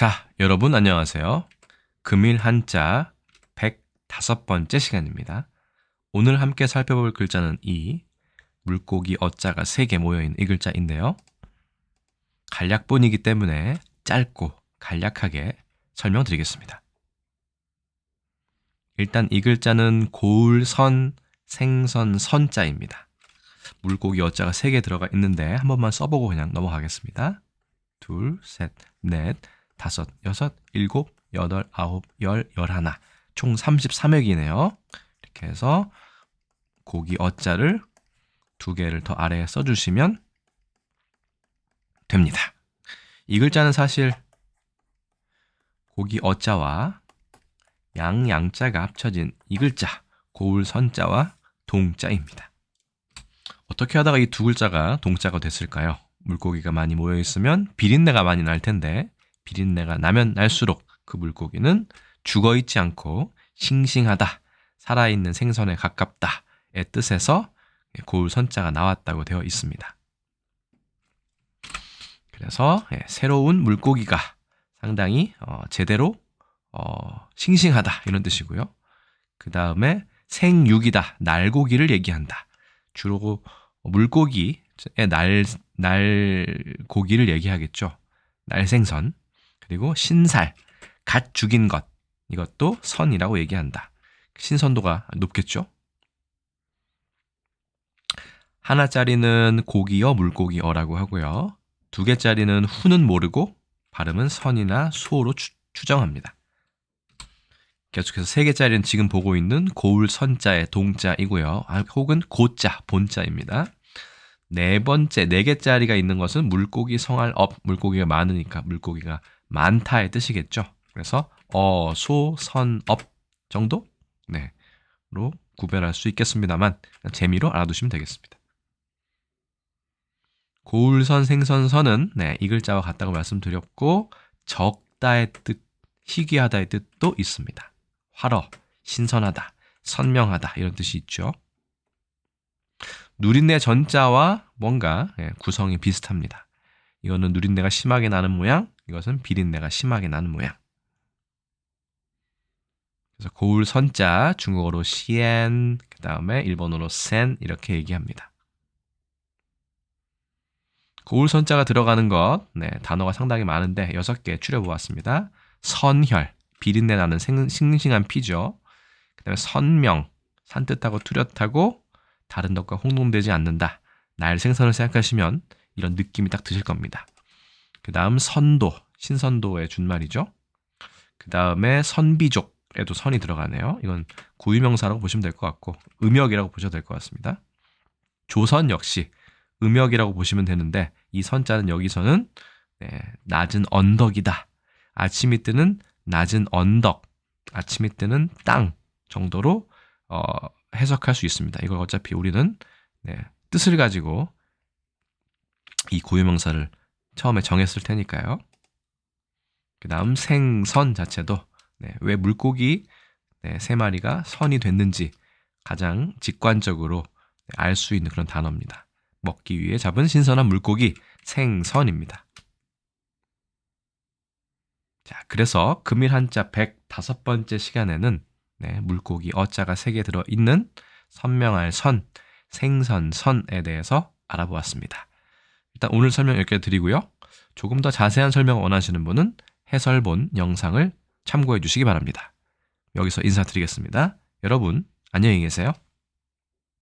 자, 여러분 안녕하세요. 금일 한자 105번째 시간입니다. 오늘 함께 살펴볼 글자는 이 물고기 어자가 3개 모여있는 이 글자인데요. 간략본이기 때문에 짧고 간략하게 설명드리겠습니다. 일단 이 글자는 고울선, 생선, 선자입니다. 물고기 어자가 3개 들어가 있는데 한 번만 써보고 그냥 넘어가겠습니다. 둘, 셋, 넷, 다섯, 여섯, 일곱, 여덟, 아홉, 열, 열하나. 총 33획이네요. 이렇게 해서 고기 어자를 두 개를 더 아래에 써주시면 됩니다. 이 글자는 사실 고기 어자와 양 양자가 합쳐진 이 글자 고울 선자와 동자입니다. 어떻게 하다가 이 두 글자가 동자가 됐을까요? 물고기가 많이 모여 있으면 비린내가 많이 날 텐데 비린내가 나면 날수록 그 물고기는 죽어 있지 않고 싱싱하다, 살아있는 생선에 가깝다의 뜻에서 고울 선자가 나왔다고 되어 있습니다. 그래서 예, 새로운 물고기가 상당히 어, 제대로 어, 싱싱하다 이런 뜻이고요. 그 다음에 생육이다, 날고기를 얘기한다. 주로 물고기의 날, 날고기를 얘기하겠죠. 날생선. 그리고 신살, 갓 죽인 것. 이것도 선이라고 얘기한다. 신선도가 높겠죠? 하나짜리는 고기어, 물고기어라고 하고요. 두 개짜리는 후는 모르고 발음은 선이나 수어로 추, 정합니다 계속해서 세 개짜리는 지금 보고 있는 고울 선자의 동자이고요. 아, 혹은 고자, 본자입니다. 네 번째, 네 개짜리가 있는 것은 물고기 성할 업, 물고기가 많으니까 물고기가 많다의 뜻이겠죠. 그래서 어, 소, 선, 업 정도? 네. 로 구별할 수 있겠습니다만 재미로 알아두시면 되겠습니다. 고울선, 생선 선은 네, 이 글자와 같다고 말씀드렸고 적다의 뜻, 희귀하다의 뜻도 있습니다. 활어, 신선하다, 선명하다 이런 뜻이 있죠. 누린내 전자와 뭔가 예, 구성이 비슷합니다. 이거는 누린내가 심하게 나는 모양, 이것은 비린내가 심하게 나는 모양. 그래서 고울 선자 중국어로 시엔, 그 다음에 일본어로 센 이렇게 얘기합니다. 고울 선자가 들어가는 것, 네, 단어가 상당히 많은데 여섯 개 추려보았습니다. 선혈, 비린내 나는 생, 싱싱한 피죠. 그 다음에 선명, 산뜻하고 뚜렷하고 다른 것과 홍동되지 않는다. 날 생선을 생각하시면 이런 느낌이 딱 드실 겁니다. 그 다음 선도, 신선도의 준말이죠. 그 다음에 선비족에도 선이 들어가네요. 이건 구유명사라고 보시면 될 것 같고 음역이라고 보셔도 될 것 같습니다. 조선 역시 음역이라고 보시면 되는데 이 선자는 여기서는 네, 낮은 언덕이다. 아침이 뜨는 낮은 언덕, 아침이 뜨는 땅 정도로 어, 해석할 수 있습니다. 이걸 어차피 우리는 네, 뜻을 가지고 이 고유명사를 처음에 정했을 테니까요. 그 다음 생선 자체도 네, 왜 물고기 네, 세 마리가 선이 됐는지 가장 직관적으로 네, 알수 있는 그런 단어입니다. 먹기 위해 잡은 신선한 물고기 생선입니다. 자, 그래서 금일 한자 105번째 시간에는 네, 물고기 어자가 3개 들어 있는 선명할 선, 생선, 선에 대해서 알아보았습니다. 일단 오늘 설명 이렇게 드리고요. 조금 더 자세한 설명을 원하시는 분은 해설본 영상을 참고해 주시기 바랍니다. 여기서 인사드리겠습니다. 여러분, 안녕히 계세요.